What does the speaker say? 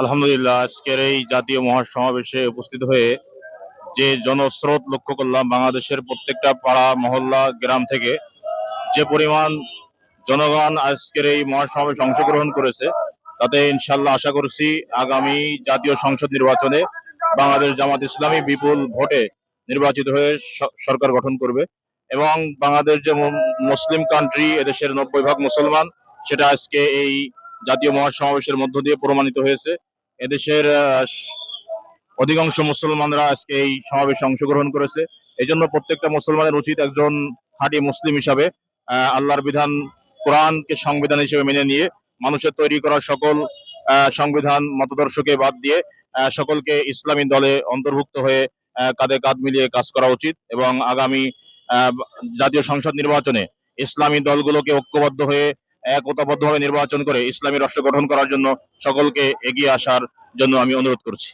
আলহামদুলিল্লাহ, আজকের এই জাতীয় মহাসমাবেশে উপস্থিত হয়ে যে জনস্রোত লক্ষ্য করলাম বাংলাদেশের প্রত্যেকটা পাড়া, মহল্লা, গ্রাম থেকে, যে পরিমাণ জনগণ আজকের এই মহাসমাবেশে অংশগ্রহণ করেছে, তাতে ইনশাল্লাহ আশা করছি আগামী জাতীয় সংসদ নির্বাচনে বাংলাদেশ জামাত ইসলামী বিপুল ভোটে নির্বাচিত হয়ে সরকার গঠন করবে এবং বাংলাদেশ যে মুসলিম কান্ট্রি এদেশের নব্বই ভাগ মুসলমান, সেটা আজকে এই জাতীয় মহাসমাবেশের মধ্য দিয়ে প্রমাণিত হয়েছে। এদেশের অধিকাংশ মুসলমানরা আজকে এই সমাবেশে অংশগ্রহণ করেছে। এই জন্য প্রত্যেকটা মুসলমানের উচিত একজন খাঁটি মুসলিম হিসাবে আল্লাহর বিধান কোরআনকে সংবিধান হিসেবে মেনে নিয়ে মানুষের তৈরি করা সকল সংবিধান, মতদর্শকে বাদ দিয়ে সকলকে ইসলামী দলে অন্তর্ভুক্ত হয়ে কাঁধে কাঁধ মিলিয়ে কাজ করা উচিত এবং আগামী জাতীয় সংসদ নির্বাচনে ইসলামী দলগুলোকে ঐক্যবদ্ধ হয়ে একতাবদ্ধভাবে নির্বাচন করে ইসলামী রাষ্ট্র গঠন করার জন্য সকলকে এগিয়ে আসার জন্য আমি অনুরোধ করছি।